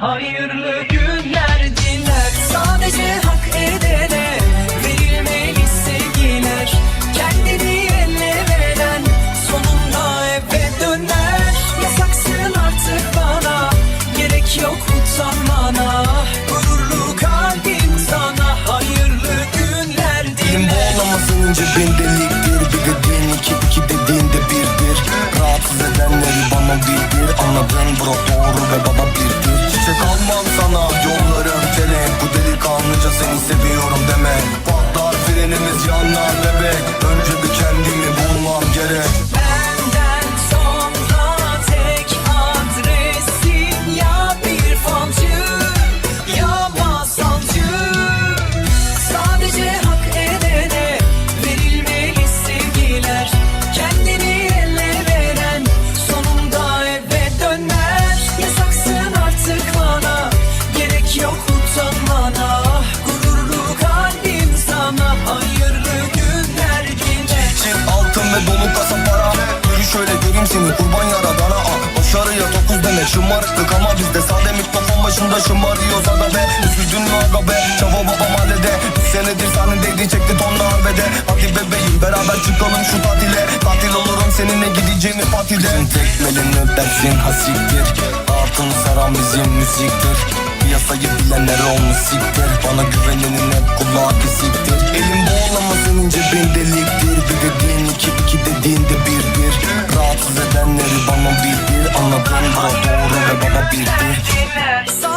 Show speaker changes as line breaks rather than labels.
hayırlı günler diler. Sadece hak edene verilmeli sevgiler Kendini elle veren sonunda eve döner. Yasaksın artık bana gerek yok utanmana. Gururlu kalbim sana hayırlı günler diler.
Benim bağlamasının cebinde yanar bebek Önce Ve dolu kasa para. Yürü şöyle göreyim seni kurban yaradana ah. Başarıya dokuz demek şımarıklık ama bizde Sade mikrofon başında şımarıyoruz. Aga be Üzüldün mü aga be? Çava baba mahallede Bir senedir sahnedeydi çekti tonla arbede. Hadi bebeğim beraber çıkalım şu tatile. Tatil olurum seninle gideceğimiz patile Bizim tekmelin ödersin hasiktir. Altın saran bizim müziktir. Piyasayı bilenler olmuş siktir. Bana güvenenin hep kulağı kesiktir Elim beat.